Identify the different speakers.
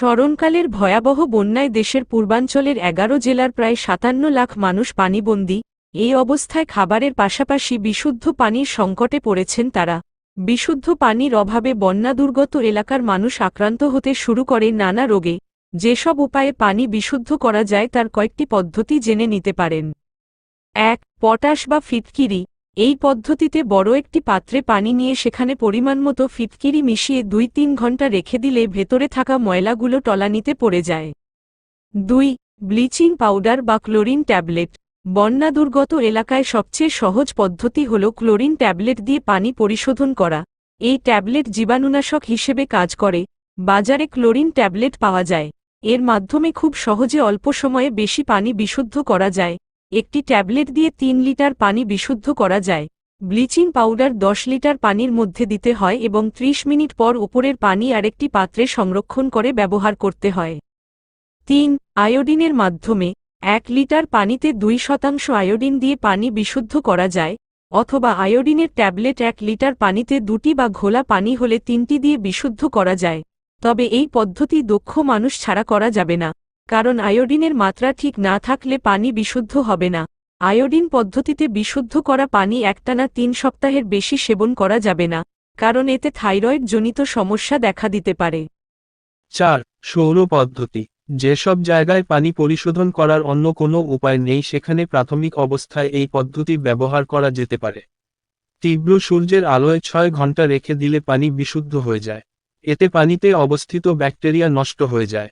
Speaker 1: স্মরণকালের ভয়াবহ বন্যায় দেশের পূর্বাঞ্চলের এগারো জেলার প্রায় সাতান্ন লাখ মানুষ পানিবন্দী, এই অবস্থায় খাবারের পাশাপাশি বিশুদ্ধ পানির সংকটে পড়েছেন তারা। বিশুদ্ধ পানির অভাবে বন্যা দুর্গত এলাকার মানুষ আক্রান্ত হতে শুরু করে নানা রোগে। যেসব উপায়ে পানি বিশুদ্ধ করা যায় তার কয়েকটি পদ্ধতি জেনে নিতে পারেন। এক, পটাশ বা ফিটকিরি এই পদ্ধতিতে বড় একটি পাত্রে পানি নিয়ে সেখানে পরিমাণমতো ফিটকিরি মিশিয়ে দুই তিন ঘণ্টা রেখে দিলে ভেতরে থাকা ময়লাগুলো টলানিতে পড়ে যায়। দুই, ব্লিচিং পাউডার বা ক্লোরিন ট্যাবলেট। বন্যা দুর্গত এলাকায় সবচেয়ে সহজ পদ্ধতি হল ক্লোরিন ট্যাবলেট দিয়ে পানি পরিশোধন করা। এই ট্যাবলেট জীবাণুনাশক হিসেবে কাজ করে। বাজারে ক্লোরিন ট্যাবলেট পাওয়া যায়। এর মাধ্যমে খুব সহজে অল্প সময়ে বেশি পানি বিশুদ্ধ করা যায়। একটি ট্যাবলেট দিয়ে তিন লিটার পানি বিশুদ্ধ করা যায়। ব্লিচিং পাউডার দশ লিটার পানির মধ্যে দিতে হয় এবং ৩০ মিনিট পর উপরের পানি আরেকটি পাত্রে সংরক্ষণ করে ব্যবহার করতে হয়। তিন, আয়োডিনের মাধ্যমে এক লিটার পানিতে দুই শতাংশ আয়োডিন দিয়ে পানি বিশুদ্ধ করা যায়, অথবা আয়োডিনের ট্যাবলেট এক লিটার পানিতে দুটি বা ঘোলা পানি হলে তিনটি দিয়ে বিশুদ্ধ করা যায়, তবে এই পদ্ধতি দক্ষ মানুষ ছাড়া করা যাবে না। কারণ আয়োডিনের মাত্রা ঠিক না থাকলে পানি বিশুদ্ধ হবে না। আয়োডিন পদ্ধতিতে বিশুদ্ধ করা পানি একটানা তিন সপ্তাহের বেশি সেবন করা যাবে না, কারণ এতে থাইরয়েড জনিত সমস্যা দেখা দিতে পারে।
Speaker 2: চার, সৌর পদ্ধতি। যেসব জায়গায় পানি পরিশোধন করার অন্য কোনো উপায় নেই, সেখানে প্রাথমিক অবস্থায় এই পদ্ধতি ব্যবহার করা যেতে পারে। তীব্র সূর্যের আলোয় ছয় ঘণ্টা রেখে দিলে পানি বিশুদ্ধ হয়ে যায়। এতে পানিতে অবস্থিত ব্যাকটেরিয়া নষ্ট হয়ে যায়।